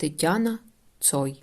Тетяна Цой.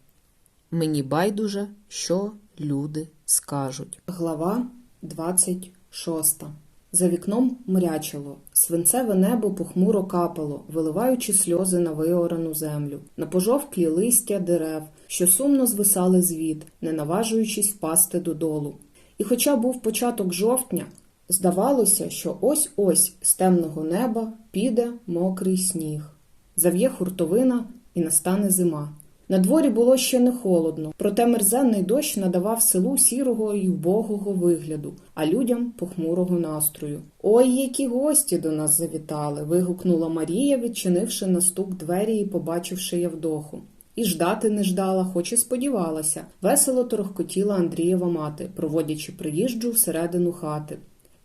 Мені байдуже, що люди скажуть. Глава 26. За вікном мрячило. Свинцеве небо похмуро капало, виливаючи сльози на виорану землю, на пожовклі листя дерев, що сумно звисали звід, не наважуючись впасти додолу. І хоча був початок жовтня, здавалося, що ось-ось з темного неба піде мокрий сніг. Зав'є хуртовина і настане зима. На дворі було ще не холодно, проте мерзенний дощ надавав селу сірого і вбогого вигляду, а людям похмурого настрою. Ой, які гості до нас завітали. вигукнула Марія, відчинивши на стук двері і побачивши Явдоху. І ждати не ждала, хоч і сподівалася. Весело торохкотіла Андрієва мати, проводячи приїжджу всередину хати.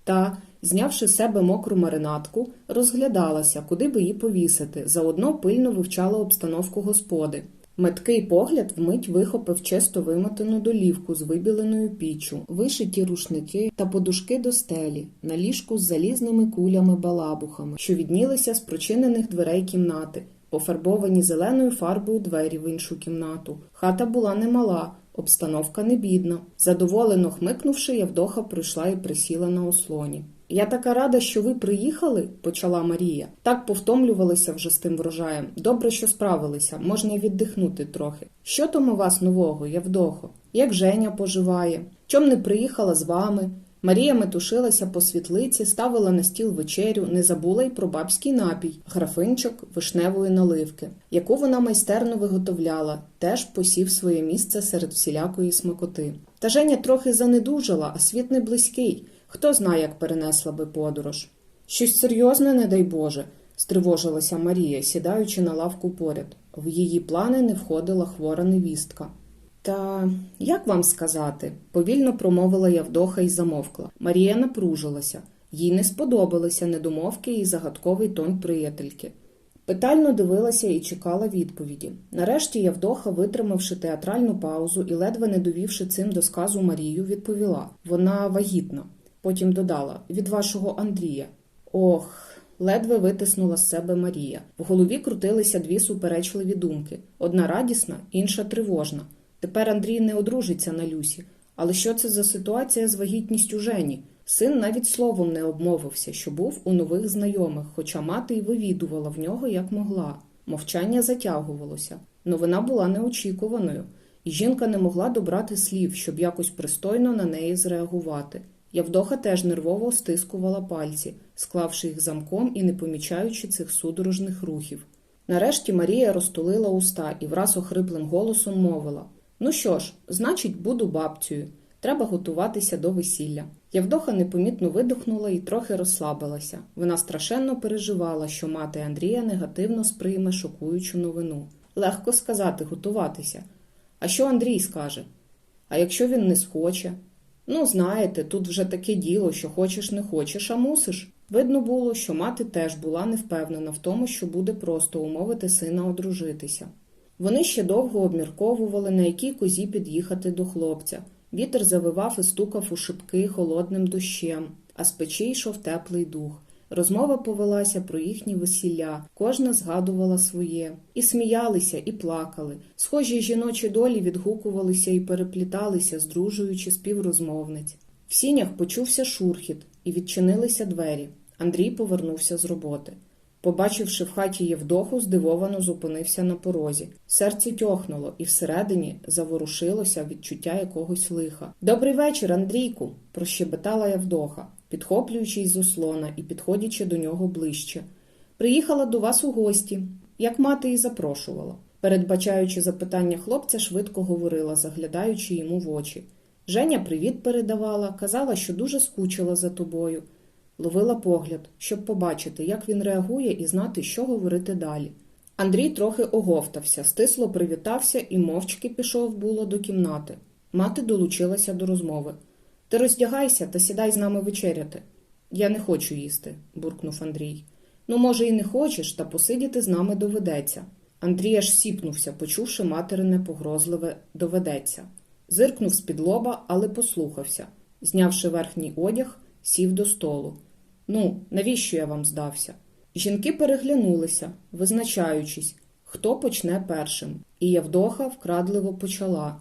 Та, знявши з себе мокру маринатку, розглядалася, куди би її повісити, заодно пильно вивчала обстановку господи. Меткий погляд вмить вихопив чисто вимотану долівку з вибіленою піччю, вишиті рушники та подушки до стелі, на ліжку з залізними кулями-балабухами, що віднілися з прочинених дверей кімнати, пофарбовані зеленою фарбою двері в іншу кімнату. Хата була немала, обстановка не бідна. Задоволено хмикнувши, Явдоха прийшла і присіла на ослоні. Я така рада, що ви приїхали, почала Марія. Так повтомлювалися вже з тим врожаєм. Добре, що справилися, можна й віддихнути трохи. Що там у вас нового, Явдохо? Як Женя поживає? Чом не приїхала з вами? Марія метушилася по світлиці, ставила на стіл вечерю, не забула й про бабський напій, графинчик вишневої наливки, яку вона майстерно виготовляла, теж посів своє місце серед всілякої смакоти. Та Женя трохи занедужала, а світ не близький. Хто знає, як перенесла би подорож. Щось серйозне, не дай Боже, стривожилася Марія, сідаючи на лавку поряд. В її плани не входила хвора невістка. Та як вам сказати? повільно промовила Явдоха і замовкла. Марія напружилася. Їй не сподобалися недомовки і загадковий тон приятельки. Питально дивилася і чекала відповіді. Нарешті Явдоха, витримавши театральну паузу і ледве не довівши цим до сказу Марію, відповіла вона вагітна. Потім додала від вашого Андрія. Ох, ледве витиснула з себе Марія. В голові крутилися дві суперечливі думки: одна радісна, інша тривожна. Тепер Андрій не одружиться на Люсі. Але що це за ситуація з вагітністю Жені? Син навіть словом не обмовився, що був у нових знайомих, хоча мати й вивідувала в нього як могла. Мовчання затягувалося. Новина була неочікуваною, і жінка не могла добрати слів, щоб якось пристойно на неї зреагувати. Явдоха теж нервово стискувала пальці, склавши їх замком і не помічаючи цих судорожних рухів. Нарешті Марія розтулила уста і враз охриплим голосом мовила Ну що ж, значить, буду бабцею. Треба готуватися до весілля. Явдоха непомітно видихнула і трохи розслабилася. Вона страшенно переживала, що мати Андрія негативно сприйме шокуючу новину. Легко сказати готуватися. А що Андрій скаже? А якщо він не схоче? Ну, знаєте, тут вже таке діло, що хочеш не хочеш, а мусиш. Видно було, що мати теж була не впевнена в тому, що буде просто умовити сина одружитися. Вони ще довго обмірковували, на якій козі під'їхати до хлопця. Вітер завивав і стукав у шибки холодним дощем, а з печі йшов теплий дух. Розмова повелася про їхні весілля, кожна згадувала своє. І сміялися, і плакали. Схожі жіночі долі відгукувалися і перепліталися, здружуючи співрозмовниць. В сінях почувся шурхіт, і відчинилися двері. Андрій повернувся з роботи. Побачивши в хаті Євдоху, здивовано зупинився на порозі. Серце тьохнуло, і всередині заворушилося відчуття якогось лиха. Добрий вечір, Андрійку, прощебетала Євдоха, підхоплюючи із ослона і підходячи до нього ближче. Приїхала до вас у гості, як мати і запрошувала. Передбачаючи запитання хлопця, швидко говорила, заглядаючи йому в очі. Женя привіт передавала, казала, що дуже скучила за тобою. Ловила погляд, щоб побачити, як він реагує і знати, що говорити далі. Андрій трохи оговтався, стисло привітався і мовчки пішов було до кімнати. Мати долучилася до розмови. Ти роздягайся та сідай з нами вечеряти. Я не хочу їсти, буркнув Андрій. Ну, може, і не хочеш, та посидіти з нами доведеться. Андрій аж сіпнувся, почувши материне погрозливе доведеться. Зиркнув з-під лоба, але послухався. Знявши верхній одяг, сів до столу. Ну, навіщо я вам здався? Жінки переглянулися, визначаючись, хто почне першим, і Явдоха вкрадливо почала.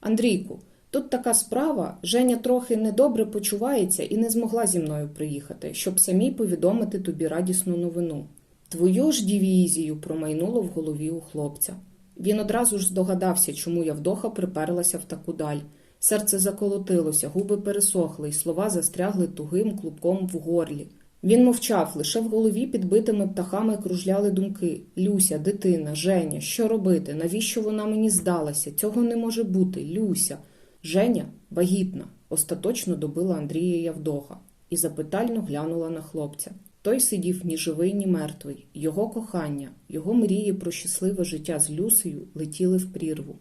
Андрійку, тут така справа, Женя трохи недобре почувається і не змогла зі мною приїхати, щоб самій повідомити тобі радісну новину. Твою ж дивізію промайнуло в голові у хлопця. Він одразу ж здогадався, чому Явдоха приперлася в таку даль. Серце заколотилося, губи пересохли, і слова застрягли тугим клубком в горлі. Він мовчав, лише в голові підбитими птахами кружляли думки Люся, дитина, Женя, що робити? Навіщо вона мені здалася? Цього не може бути, Люся. Женя вагітна, остаточно добила Андрія Явдоха і запитально глянула на хлопця. Той сидів ні живий, ні мертвий. Його кохання, його мрії про щасливе життя з Люсею летіли в прірву.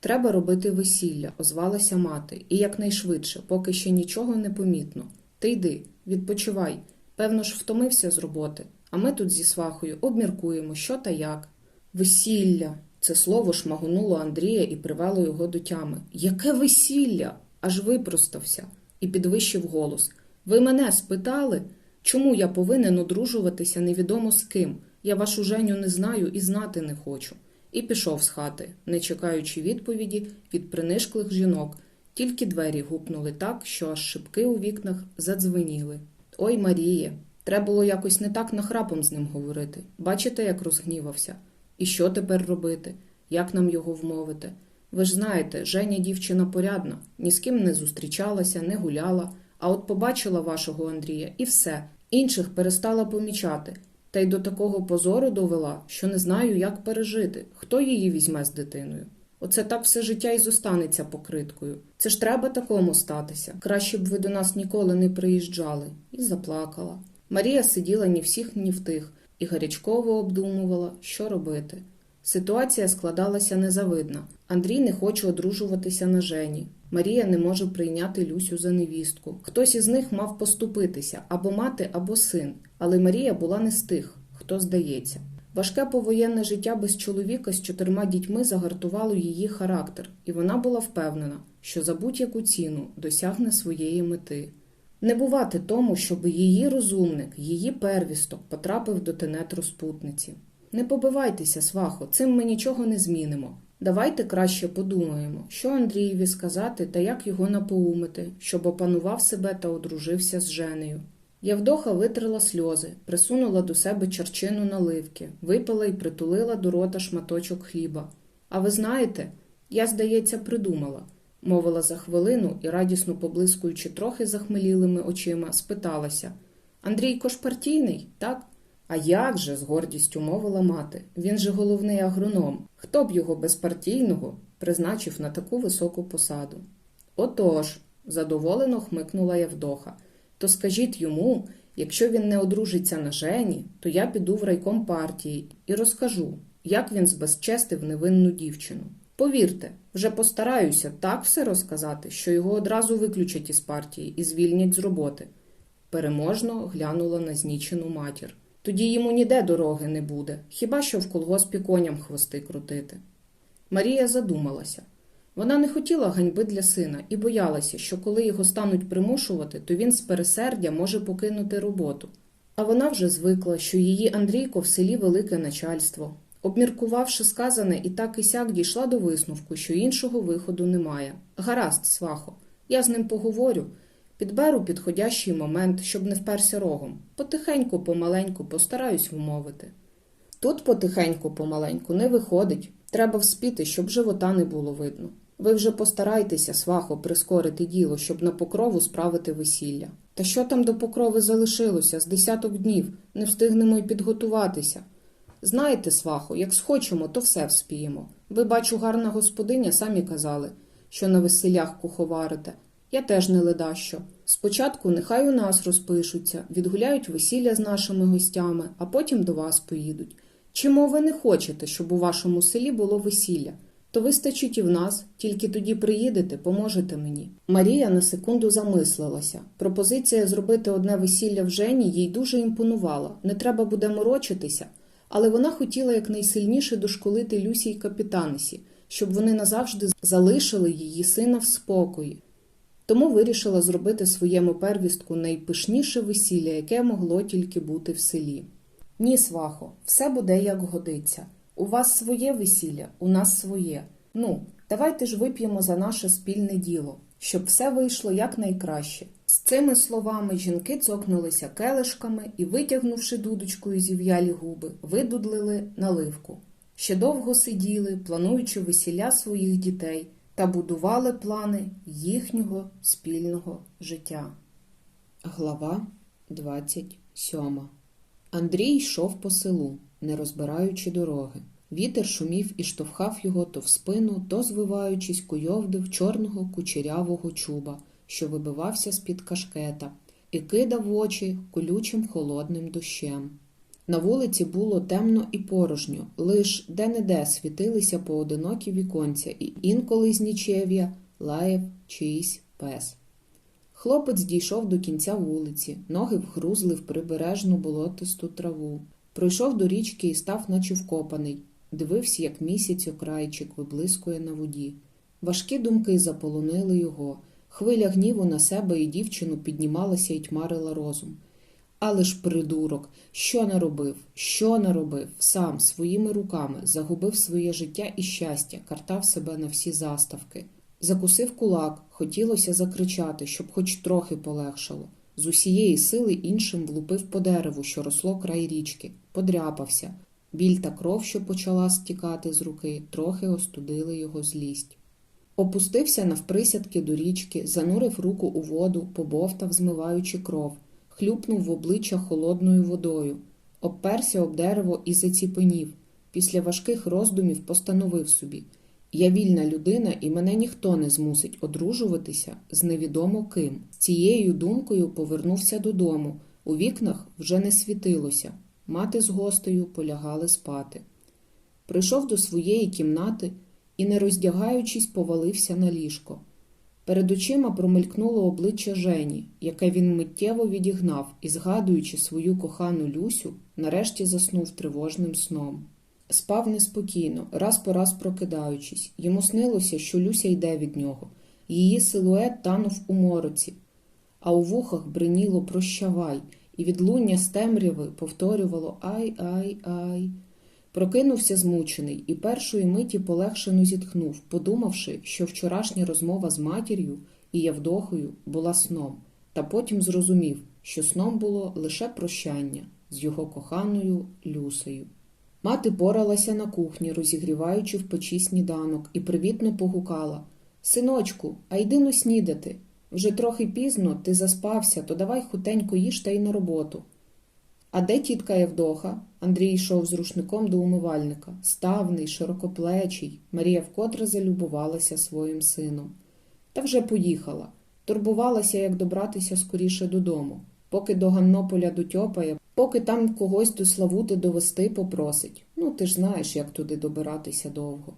Треба робити весілля, озвалася мати, і якнайшвидше, поки ще нічого не помітно. Ти йди, відпочивай. Певно ж, втомився з роботи, а ми тут зі свахою обміркуємо, що та як. Весілля. Це слово шмагонуло Андрія і привело його до тями. Яке весілля? Аж випростався і підвищив голос. Ви мене спитали, чому я повинен одружуватися невідомо з ким? Я вашу Женю не знаю і знати не хочу. І пішов з хати, не чекаючи відповіді від принишклих жінок. Тільки двері гупнули так, що аж шибки у вікнах задзвеніли. Ой, Маріє, треба було якось не так нахрапом з ним говорити. Бачите, як розгнівався? І що тепер робити? Як нам його вмовити? Ви ж знаєте, Женя дівчина порядна, ні з ким не зустрічалася, не гуляла, а от побачила вашого Андрія і все, інших перестала помічати. Та й до такого позору довела, що не знаю, як пережити, хто її візьме з дитиною. Оце так все життя й зостанеться покриткою. Це ж треба такому статися. Краще б ви до нас ніколи не приїжджали. І заплакала. Марія сиділа ні всіх, ні в тих, і гарячково обдумувала, що робити. Ситуація складалася незавидна. Андрій не хоче одружуватися на Жені. Марія не може прийняти Люсю за невістку. Хтось із них мав поступитися або мати, або син. Але Марія була не з тих, хто здається. Важке повоєнне життя без чоловіка з чотирма дітьми загартувало її характер, і вона була впевнена, що за будь-яку ціну досягне своєї мети. Не бувати тому, щоб її розумник, її первісток потрапив до тенет розпутниці. Не побивайтеся, свахо, цим ми нічого не змінимо. Давайте краще подумаємо, що Андрієві сказати та як його напоумити, щоб опанував себе та одружився з Женею. Явдоха витрила сльози, присунула до себе чарчину наливки, випила і притулила до рота шматочок хліба. А ви знаєте, я, здається, придумала, мовила за хвилину і, радісно поблискуючи трохи захмелілими очима, спиталася Андрійко ж партійний, так? А як же, з гордістю мовила мати. Він же головний агроном. Хто б його безпартійного призначив на таку високу посаду? Отож, задоволено хмикнула Явдоха. То скажіть йому, якщо він не одружиться на Жені, то я піду в райком партії і розкажу, як він збезчестив невинну дівчину. Повірте, вже постараюся так все розказати, що його одразу виключать із партії і звільнять з роботи. Переможно глянула на знічену матір. Тоді йому ніде дороги не буде, хіба що в колгоспі коням хвости крутити. Марія задумалася. Вона не хотіла ганьби для сина і боялася, що коли його стануть примушувати, то він з пересердя може покинути роботу. А вона вже звикла, що її Андрійко в селі велике начальство. Обміркувавши сказане, і так і сяк дійшла до висновку, що іншого виходу немає. Гаразд, свахо, я з ним поговорю. Підберу підходящий момент, щоб не вперся рогом. Потихеньку, помаленьку постараюсь вмовити. Тут потихеньку, помаленьку не виходить. Треба вспіти, щоб живота не було видно. Ви вже постарайтеся, свахо, прискорити діло, щоб на покрову справити весілля. Та що там до покрови залишилося з десяток днів, не встигнемо й підготуватися. Знаєте, свахо, як схочемо, то все вспіємо. Ви, бачу, гарна господиня, самі казали, що на весіллях куховарите. Я теж не ледащо. Спочатку нехай у нас розпишуться, відгуляють весілля з нашими гостями, а потім до вас поїдуть. Чому ви не хочете, щоб у вашому селі було весілля? То вистачить і в нас, тільки тоді приїдете, поможете мені. Марія на секунду замислилася. Пропозиція зробити одне весілля в Жені їй дуже імпонувала. Не треба буде морочитися, але вона хотіла якнайсильніше дошколити Люсі й капітанесі, щоб вони назавжди залишили її сина в спокої. Тому вирішила зробити своєму первістку найпишніше весілля, яке могло тільки бути в селі. Ні, свахо, все буде як годиться. У вас своє весілля, у нас своє. Ну, давайте ж вип'ємо за наше спільне діло, щоб все вийшло якнайкраще. З цими словами жінки цокнулися келишками і, витягнувши дудочкою зів'ялі губи, видудлили наливку. Ще довго сиділи, плануючи весілля своїх дітей, та будували плани їхнього спільного життя. Глава 27 Андрій йшов по селу, не розбираючи дороги. Вітер шумів і штовхав його то в спину, то звиваючись, куйовдив чорного кучерявого чуба, що вибивався з-під кашкета, і кидав в очі колючим холодним дощем. На вулиці було темно і порожньо, лиш де-не-де світилися поодинокі віконця, і інколи з нічев'я лаяв чийсь пес. Хлопець дійшов до кінця вулиці, ноги вгрузли в прибережну болотисту траву. Пройшов до річки і став, наче вкопаний, дивився, як місяць окрайчик виблискує на воді. Важкі думки заполонили його. Хвиля гніву на себе і дівчину піднімалася і тьмарила розум. Але ж придурок, що наробив, що наробив, сам своїми руками загубив своє життя і щастя, картав себе на всі заставки. Закусив кулак, хотілося закричати, щоб хоч трохи полегшало. З усієї сили іншим влупив по дереву, що росло край річки, подряпався. Біль та кров, що почала стікати з руки, трохи остудили його злість. Опустився навприсядки до річки, занурив руку у воду, побовтав, змиваючи кров, хлюпнув в обличчя холодною водою, обперся об дерево і заціпенів. Після важких роздумів постановив собі я вільна людина, і мене ніхто не змусить одружуватися з невідомо ким. З цією думкою повернувся додому. У вікнах вже не світилося. Мати з гостею полягали спати. Прийшов до своєї кімнати і, не роздягаючись, повалився на ліжко. Перед очима промелькнуло обличчя Жені, яке він миттєво відігнав і, згадуючи свою кохану Люсю, нарешті заснув тривожним сном. Спав неспокійно, раз по раз прокидаючись. Йому снилося, що Люся йде від нього. Її силует танув у мороці, а у вухах бриніло прощавай, і відлуння з темряви повторювало ай, ай, ай. Прокинувся змучений і першої миті полегшено зітхнув, подумавши, що вчорашня розмова з матір'ю і Явдохою була сном, та потім зрозумів, що сном було лише прощання з його коханою Люсею. Мати поралася на кухні, розігріваючи в печі сніданок, і привітно погукала Синочку, а йди но снідати. Вже трохи пізно ти заспався, то давай хутенько їж та й на роботу. А де тітка Євдоха? Андрій йшов з рушником до умивальника. Ставний, широкоплечий. Марія вкотре залюбувалася своїм сином. Та вже поїхала. Турбувалася, як добратися скоріше додому. Поки до Ганнополя дотьопає, поки там когось до Славути довести попросить. Ну, ти ж знаєш, як туди добиратися довго.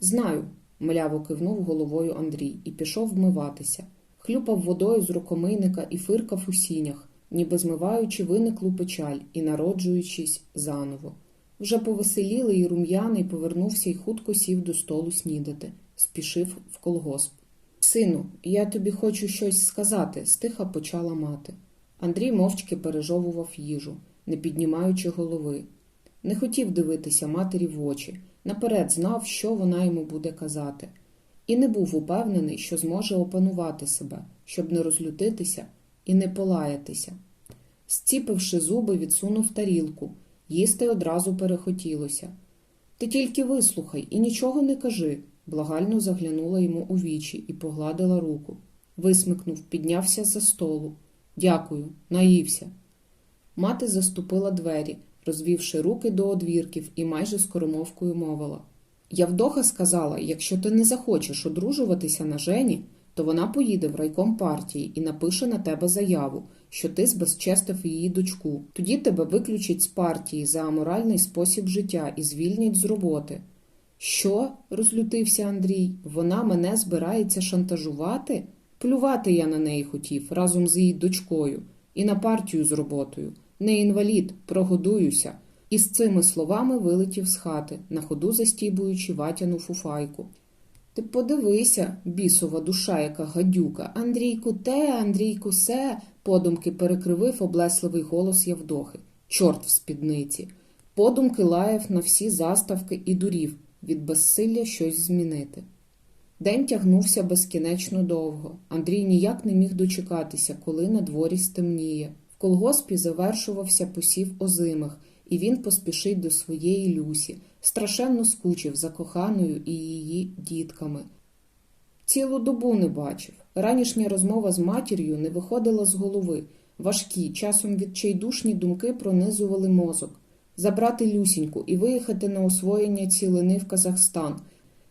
Знаю, мляво кивнув головою Андрій і пішов вмиватися. Хлюпав водою з рукомийника і фиркав у сінях, ніби змиваючи виниклу печаль і народжуючись заново. Вже повеселіли і рум'яний повернувся і хутко сів до столу снідати, спішив в колгосп. Сину, я тобі хочу щось сказати, стиха почала мати. Андрій мовчки пережовував їжу, не піднімаючи голови. Не хотів дивитися матері в очі, наперед знав, що вона йому буде казати, і не був упевнений, що зможе опанувати себе, щоб не розлютитися і не полаятися. Зціпивши зуби, відсунув тарілку, їсти одразу перехотілося. Ти тільки вислухай і нічого не кажи, благально заглянула йому у вічі і погладила руку. Висмикнув, піднявся за столу. Дякую, наївся. Мати заступила двері, розвівши руки до одвірків і майже скоромовкою мовила. Явдоха сказала, якщо ти не захочеш одружуватися на Жені, то вона поїде в райком партії і напише на тебе заяву, що ти збезчестив її дочку. Тоді тебе виключать з партії за аморальний спосіб життя і звільнять з роботи. Що? розлютився Андрій. Вона мене збирається шантажувати? Плювати я на неї хотів разом з її дочкою і на партію з роботою. Не інвалід, прогодуюся. І з цими словами вилетів з хати, на ходу застібуючи ватяну фуфайку. Ти подивися, бісова душа, яка гадюка. Андрійку те, Андрійку се, подумки перекривив облесливий голос Явдохи. Чорт в спідниці. Подумки лаяв на всі заставки і дурів від безсилля щось змінити. День тягнувся безкінечно довго. Андрій ніяк не міг дочекатися, коли на дворі стемніє. В колгоспі завершувався посів озимих, і він поспішить до своєї Люсі, страшенно скучив за коханою і її дітками. Цілу добу не бачив. Ранішня розмова з матір'ю не виходила з голови. Важкі, часом відчайдушні думки пронизували мозок. Забрати Люсіньку і виїхати на освоєння цілини в Казахстан,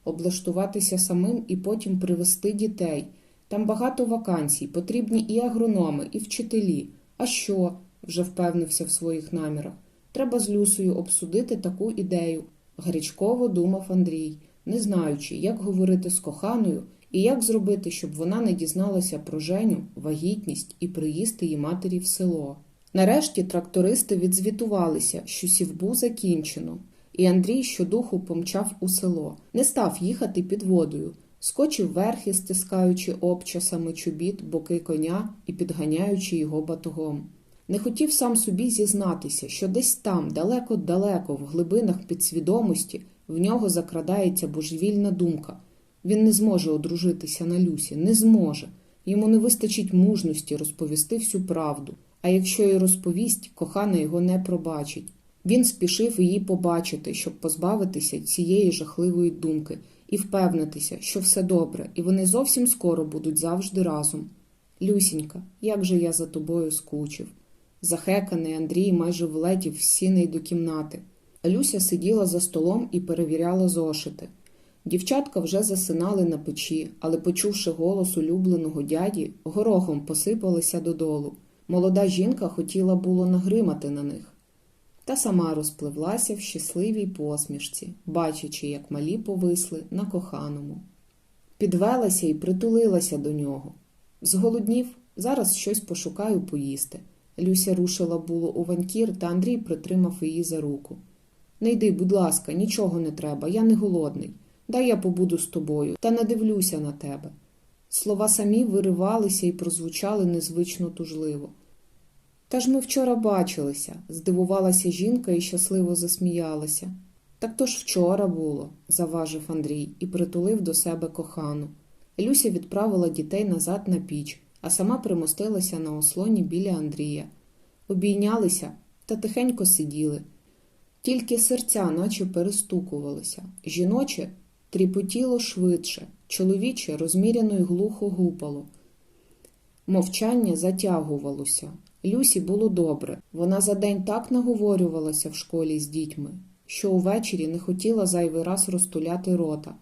облаштуватися самим і потім привезти дітей. Там багато вакансій, потрібні і агрономи, і вчителі. А що? вже впевнився в своїх намірах. Треба з Люсою обсудити таку ідею. Гарячково думав Андрій, не знаючи, як говорити з коханою і як зробити, щоб вона не дізналася про Женю, вагітність і приїзд її матері в село. Нарешті трактористи відзвітувалися, що сівбу закінчено, і Андрій щодуху помчав у село, не став їхати під водою, скочив верхи, стискаючи обчасами чобіт, боки коня і підганяючи його батогом. Не хотів сам собі зізнатися, що десь там, далеко-далеко, в глибинах підсвідомості, в нього закрадається божевільна думка. Він не зможе одружитися на Люсі, не зможе. Йому не вистачить мужності розповісти всю правду. А якщо й розповість, кохана його не пробачить. Він спішив її побачити, щоб позбавитися цієї жахливої думки і впевнитися, що все добре, і вони зовсім скоро будуть завжди разом. Люсінька, як же я за тобою скучив. Захеканий Андрій майже влетів в сіней до кімнати. Люся сиділа за столом і перевіряла зошити. Дівчатка вже засинали на печі, але, почувши голос улюбленого дяді, горохом посипалися додолу. Молода жінка хотіла було нагримати на них. Та сама розпливлася в щасливій посмішці, бачачи, як малі повисли на коханому. Підвелася і притулилася до нього. Зголоднів, зараз щось пошукаю поїсти. Люся рушила було у ванькір, та Андрій притримав її за руку. Не йди, будь ласка, нічого не треба, я не голодний. Дай я побуду з тобою та надивлюся на тебе. Слова самі виривалися і прозвучали незвично тужливо. Та ж ми вчора бачилися, здивувалася жінка і щасливо засміялася. Так то ж вчора було, заважив Андрій і притулив до себе кохану. Люся відправила дітей назад на піч, а сама примостилася на ослоні біля Андрія. Обійнялися та тихенько сиділи. Тільки серця наче перестукувалися. Жіноче тріпотіло швидше, чоловіче розміряно й глухо гупало. Мовчання затягувалося. Люсі було добре. Вона за день так наговорювалася в школі з дітьми, що увечері не хотіла зайвий раз розтуляти рота.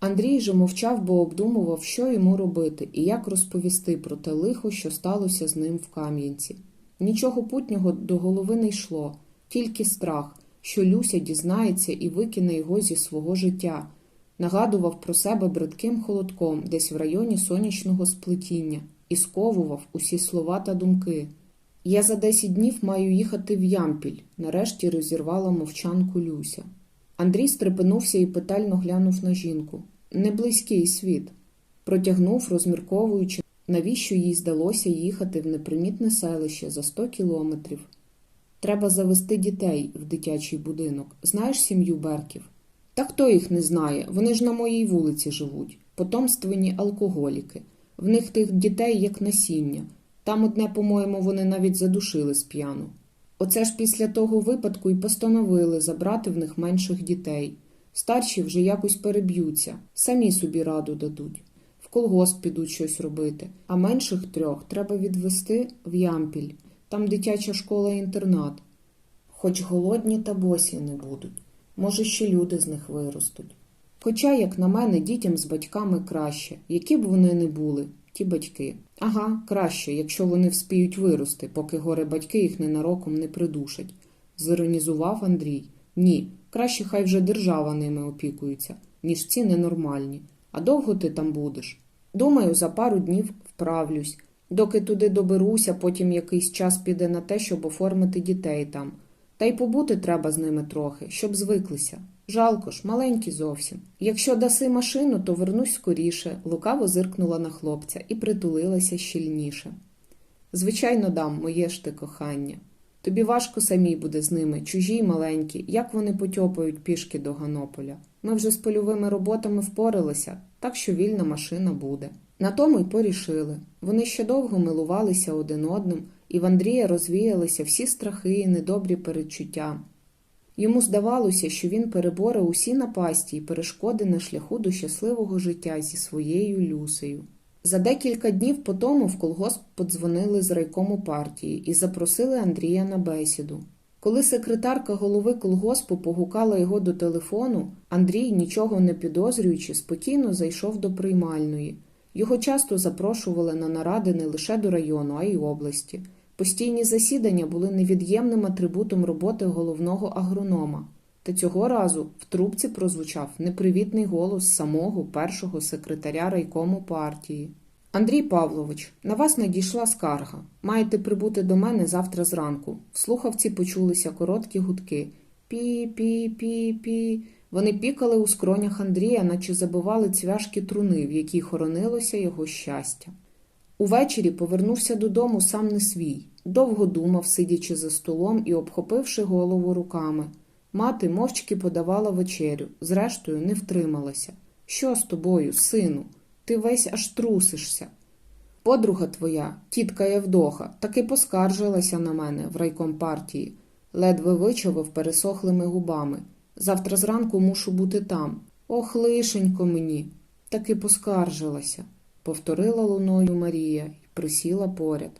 Андрій же мовчав, бо обдумував, що йому робити і як розповісти про те лихо, що сталося з ним в Кам'янці. Нічого путнього до голови не йшло, тільки страх, що Люся дізнається і викине його зі свого життя. Нагадував про себе бридким холодком десь в районі сонячного сплетіння і сковував усі слова та думки. Я за десять днів маю їхати в Ямпіль, нарешті розірвала мовчанку Люся. Андрій стрепенувся і питально глянув на жінку. Неблизький світ. Протягнув, розмірковуючи, навіщо їй здалося їхати в непримітне селище за сто кілометрів. Треба завести дітей в дитячий будинок. Знаєш сім'ю Берків? Та хто їх не знає? Вони ж на моїй вулиці живуть. Потомственні алкоголіки. В них тих дітей як насіння. Там одне, по-моєму, вони навіть задушили з п'яну. Оце ж після того випадку й постановили забрати в них менших дітей. Старші вже якось переб'ються, самі собі раду дадуть. В колгосп підуть щось робити, а менших трьох треба відвести в Ямпіль. Там дитяча школа-інтернат. Хоч голодні та босі не будуть. Може, ще люди з них виростуть. Хоча, як на мене, дітям з батьками краще, які б вони не були, ті батьки. Ага, краще, якщо вони вспіють вирости, поки горе батьки їх ненароком не придушать. Зіронізував Андрій. Ні, краще хай вже держава ними опікується, ніж ці ненормальні. А довго ти там будеш? Думаю, за пару днів вправлюсь. Доки туди доберуся, потім якийсь час піде на те, щоб оформити дітей там. Та й побути треба з ними трохи, щоб звиклися. Жалко ж, маленькі зовсім. Якщо даси машину, то вернусь скоріше, лукаво зиркнула на хлопця і притулилася щільніше. Звичайно, дам, моє ж ти кохання. Тобі важко самій буде з ними, чужі й маленькі, як вони потьопають пішки до Ганополя. Ми вже з польовими роботами впоралися, так що вільна машина буде. На тому й порішили. Вони ще довго милувалися один одним, і в Андрія розвіялися всі страхи і недобрі передчуття. Йому здавалося, що він переборе усі напасті й перешкоди на шляху до щасливого життя зі своєю Люсею. За декілька днів по тому в колгосп подзвонили з райкому партії і запросили Андрія на бесіду. Коли секретарка голови колгоспу погукала його до телефону, Андрій, нічого не підозрюючи, спокійно зайшов до приймальної. Його часто запрошували на наради не лише до району, а й області. Постійні засідання були невід'ємним атрибутом роботи головного агронома. Та цього разу в трубці прозвучав непривітний голос самого першого секретаря райкому партії. Андрій Павлович, на вас надійшла скарга. Маєте прибути до мене завтра зранку. В слухавці почулися короткі гудки. Пі-пі-пі-пі. Вони пікали у скронях Андрія, наче забивали цвяшки труни, в якій хоронилося його щастя. Увечері повернувся додому сам не свій. Довго думав, сидячи за столом і обхопивши голову руками. Мати мовчки подавала вечерю, зрештою не втрималася. Що з тобою, сину? Ти весь аж трусишся. Подруга твоя, тітка Євдоха, таки поскаржилася на мене в райком партії, ледве вичавив пересохлими губами. Завтра зранку мушу бути там. Ох, лишенько мені. Таки поскаржилася, повторила луною Марія і присіла поряд.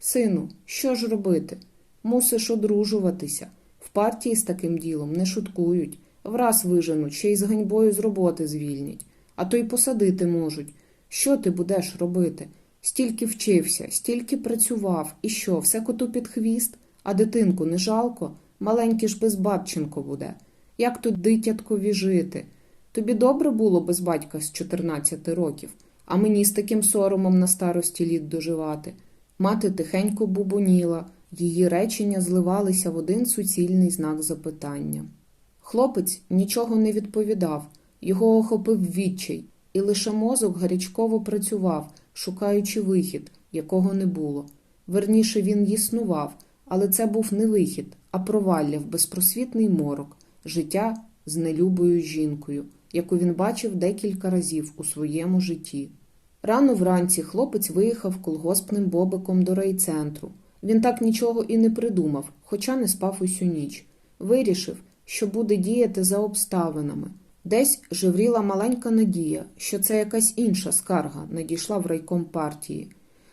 Сину, що ж робити? Мусиш одружуватися. В партії з таким ділом не шуткують. Враз виженуть, ще й з ганьбою з роботи звільнять. А то й посадити можуть. Що ти будеш робити? Стільки вчився, стільки працював, і що, все коту під хвіст? А дитинку не жалко? Маленький ж без бабченко буде. Як тут дитяткові жити? Тобі добре було без батька з 14 років, а мені з таким соромом на старості літ доживати. Мати тихенько бубоніла, її речення зливалися в один суцільний знак запитання. Хлопець нічого не відповідав, його охопив відчай, і лише мозок гарячково працював, шукаючи вихід, якого не було. Верніше він існував, але це був не вихід, а провалля в безпросвітний морок, життя з нелюбою жінкою, яку він бачив декілька разів у своєму житті. Рано вранці хлопець виїхав колгоспним бобиком до райцентру. Він так нічого і не придумав, хоча не спав усю ніч. Вирішив, що буде діяти за обставинами. Десь жевріла маленька надія, що це якась інша скарга надійшла в райком партії.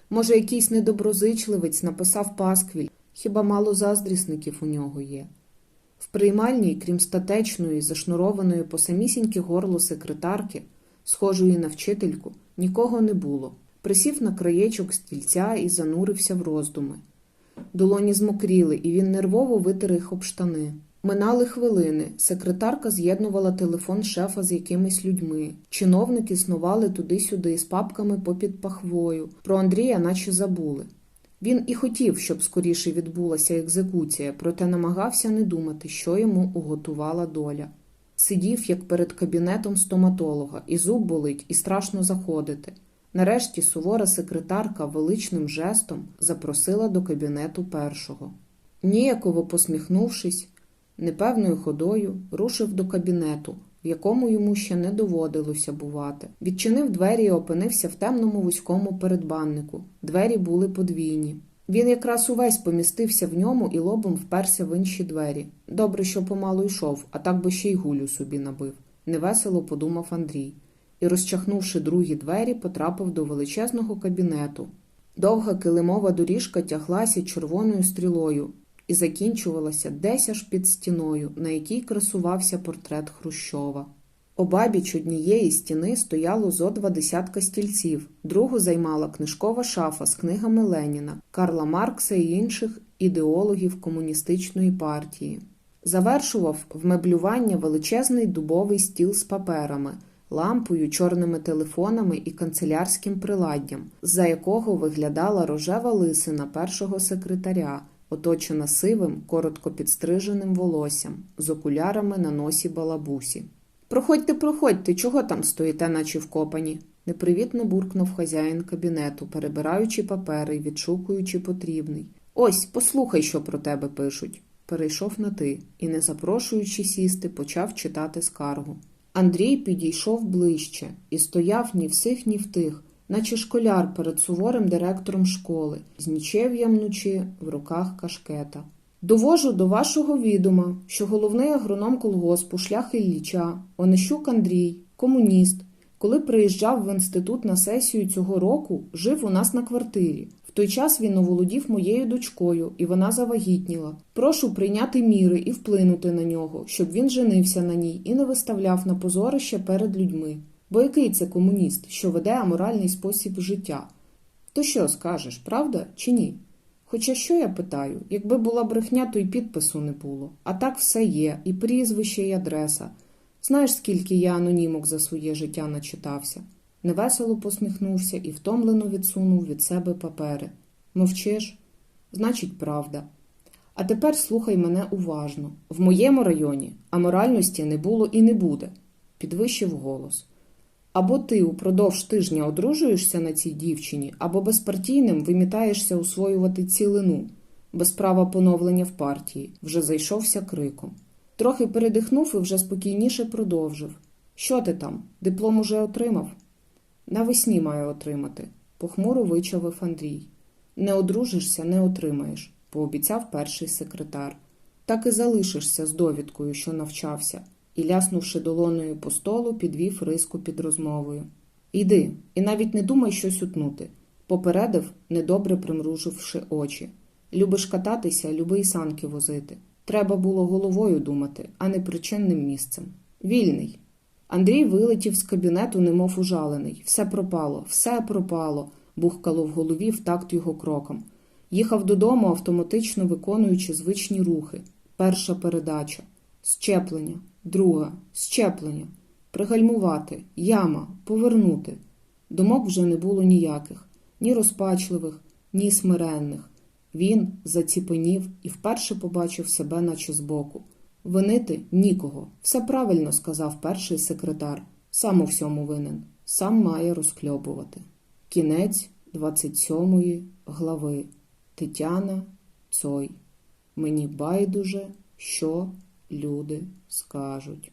Може, якийсь недоброзичливець написав пасквіль, хіба мало заздрісників у нього є. В приймальній, крім статечної, зашнурованої по самісіньке горло секретарки, схожої на вчительку, нікого не було. Присів на краєчок стільця і занурився в роздуми. Долоні змокріли, і він нервово витер їх об штани. Минали хвилини. Секретарка з'єднувала телефон шефа з якимись людьми. Чиновники снували туди-сюди з папками попід пахвою. Про Андрія наче забули. Він і хотів, щоб скоріше відбулася екзекуція, проте намагався не думати, що йому уготувала доля. Сидів, як перед кабінетом стоматолога, і зуб болить, і страшно заходити. Нарешті сувора секретарка величним жестом запросила до кабінету першого. Ніяково посміхнувшись, непевною ходою рушив до кабінету, в якому йому ще не доводилося бувати. Відчинив двері і опинився в темному вузькому передбаннику. Двері були подвійні. Він якраз увесь помістився в ньому і лобом вперся в інші двері. Добре, що помалу йшов, а так би ще й гулю собі набив. Невесело подумав Андрій. І, розчахнувши другі двері, потрапив до величезного кабінету. Довга килимова доріжка тяглася червоною стрілою і закінчувалася десь аж під стіною, на якій красувався портрет Хрущова. Обабіч однієї стіни стояло зо два десятка стільців, другу займала книжкова шафа з книгами Леніна, Карла Маркса і інших ідеологів комуністичної партії. Завершував вмеблювання величезний дубовий стіл з паперами, лампою, чорними телефонами і канцелярським приладдям, з-за якого виглядала рожева лисина першого секретаря, оточена сивим, коротко підстриженим волоссям, з окулярами на носі балабусі. Проходьте, проходьте, чого там стоїте, наче вкопані? непривітно буркнув хазяїн кабінету, перебираючи папери й відшукуючи потрібний. Ось, послухай, що про тебе пишуть. Перейшов на ти і, не запрошуючи сісти, почав читати скаргу. Андрій підійшов ближче і стояв ні в сих, ні в тих, наче школяр перед суворим директором школи, з нічев'ям вночі в руках кашкета. Довожу до вашого відома, що головний агроном колгоспу шлях Ілліча, Онищук Андрій, комуніст, коли приїжджав в інститут на сесію цього року, жив у нас на квартирі. В той час він оволодів моєю дочкою, і вона завагітніла. Прошу прийняти міри і вплинути на нього, щоб він женився на ній і не виставляв на позорище перед людьми. Бо який це комуніст, що веде аморальний спосіб життя? То що скажеш, правда чи ні? Хоча що я питаю, якби була брехня, то й підпису не було. А так все є, і прізвище, і адреса. Знаєш, скільки я анонімок за своє життя начитався? Невесело посміхнувся і втомлено відсунув від себе папери. Мовчиш? Значить, правда. А тепер слухай мене уважно. В моєму районі аморальності не було і не буде, підвищив голос. Або ти упродовж тижня одружуєшся на цій дівчині, або безпартійним вимітаєшся усвоювати цілину, без права поновлення в партії, вже зайшовся криком. Трохи передихнув і вже спокійніше продовжив. Що ти там? Диплом уже отримав? Навесні маю отримати, похмуро вичавив Андрій. Не одружишся, не отримаєш, пообіцяв перший секретар. Так і залишишся з довідкою, що навчався, і, ляснувши долоною по столу, підвів риску під розмовою. Іди, і навіть не думай щось утнути, попередив, недобре примруживши очі. Любиш кататися, люби й санки возити. Треба було головою думати, а не причинним місцем. Вільний. Андрій вилетів з кабінету, немов ужалений. Все пропало, все пропало, бухкало в голові в такт його кроком. Їхав додому, автоматично виконуючи звичні рухи. Перша передача, щеплення, друга, щеплення, пригальмувати, яма, повернути. Думок вже не було ніяких, ні розпачливих, ні смиренних. Він заціпенів і вперше побачив себе, наче збоку. Винити нікого. Все правильно сказав перший секретар. Сам у всьому винен. Сам має розхльобувати. Кінець 27 глави. Тетяна Цой. Мені байдуже, що люди скажуть.